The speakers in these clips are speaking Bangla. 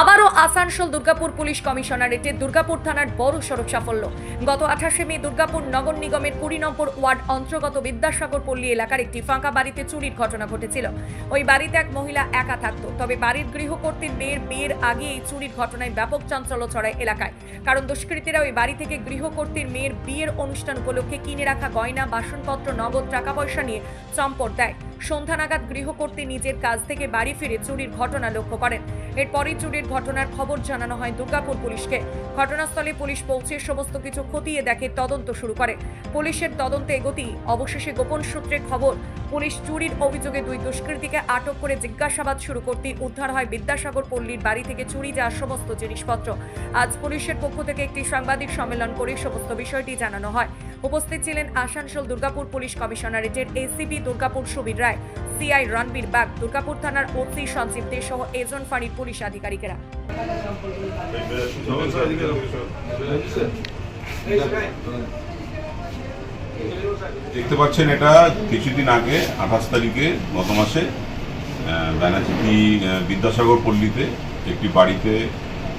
আবারও আসানসোল দুর্গাপুর পুলিশ কমিশনারেটে দুর্গাপুর থানার বড় সড়ক সাফল্য। গত আঠাশে মে দুর্গাপুর নগর নিগমের কুড়ি নম্বর ওয়ার্ড অন্তর্গত বিদ্যাসাগর পল্লী এলাকার একটি ফাঁকা বাড়িতে চুরির ঘটনা ঘটেছিল। ওই বাড়িতে এক মহিলা একা থাকত। তবে বাড়ির গৃহকর্তীর মেয়ের বিয়ের আগে এই চুরির ঘটনায় ব্যাপক চাঞ্চল্য ছড়ায় এলাকায়। কারণ দুষ্কৃতীরা ওই বাড়ি থেকে গৃহকর্তীর মেয়ের বিয়ের অনুষ্ঠান উপলক্ষে কিনে রাখা গয়না, বাসনপত্র, নগদ টাকা পয়সা নিয়ে চম্পট দেয়। সন্ধ্যা নাগাদ গৃহকর্তী নিজের কাজ থেকে বাড়ি ফিরে চুরির ঘটনা লক্ষ্য করেন। এরপরই চুরির ঘটনার খবর জানানো হয় দুর্গাপুর পুলিশকে। ঘটনাস্থলে পুলিশ পৌঁছে সমস্ত কিছু খতিয়ে দেখে তদন্ত শুরু করে। পুলিশের তদন্তে এগতি অবশেষে গোপন সূত্রে খবর, পুলিশ চুরির অভিযোগে দুই দুষ্কৃতীকে আটক করে জিজ্ঞাসাবাদ শুরু করতে উদ্ধার হয় বিদ্যাসাগর পল্লীর বাড়ি থেকে চুরি যাওয়া সমস্ত জিনিসপত্র। আজ পুলিশের পক্ষ থেকে একটি সাংবাদিক সম্মেলন করে সমস্ত বিষয়টি জানানো হয়। উপস্থিত ছিলেন আসানসোল দুর্গাপুর পুলিশ কমিশনারেটের এসিপি দুর্গাপুর সুবীর রায়, সিআই রণবীর বাগ, দুর্গাপুর থানার ওসি সঞ্জীব দে সহ এজন ফাঁড়ির পুলিশ আধিকারিকেরা। দেখতে পাচ্ছেন এটা কিছুদিন আগে, আঠাশ তারিখে গত মাসে ব্যানাচিটি বিদ্যাসাগর পল্লীতে একটি বাড়িতে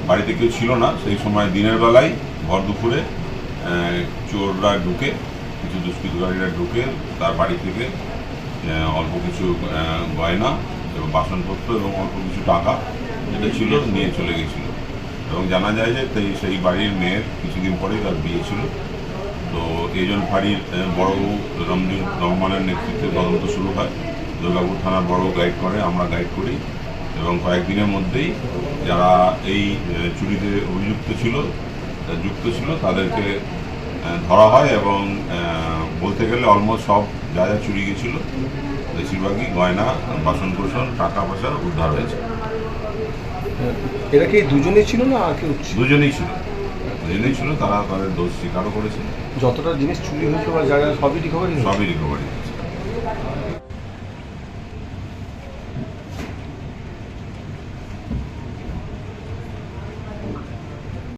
বাড়িতে কেউ ছিল না, সেই সময় দিনের বেলায় ভর দুপুরে চোররা ঢুকে, কিছু দুষ্কৃতকারীরা ঢুকে তার বাড়ি থেকে অল্প কিছু গয়না এবং বাসনপত্র এবং অল্প কিছু টাকা যেটা ছিল নিয়ে চলে গেছিল। এবং জানা যায় যে সেই সেই বাড়ির মেয়ের কিছুদিন পরেই তার বিয়ে ছিল। তো এইজন ফাঁড়ির বড়বাবু রমজুর রহমানের নেতৃত্বে তদন্ত শুরু হয়। দুর্গাপুর থানার বড় গাইড করে, আমরা গাইড করি। এবং কয়েকদিনের মধ্যেই যারা এই চুরিতে অভিযুক্ত ছিল, যুক্ত ছিল, তাদেরকে ধরা হয় এবং বলতে গেলে অলমোস্ট সব যা যা চুরি গেছিল বেশিরভাগই গয়না বাসন কোষণ টাকা পয়সা উদ্ধার হয়েছে। এরা কি দুজনেই ছিল না আর কেউ দুজনেই ছিল। দুজনেই ছিল তারা তাদের দোষ স্বীকারও করেছে যতটা জিনিস চুরি হয়েছে বা জায়গা সবই রিকভারি সবই রিকভারি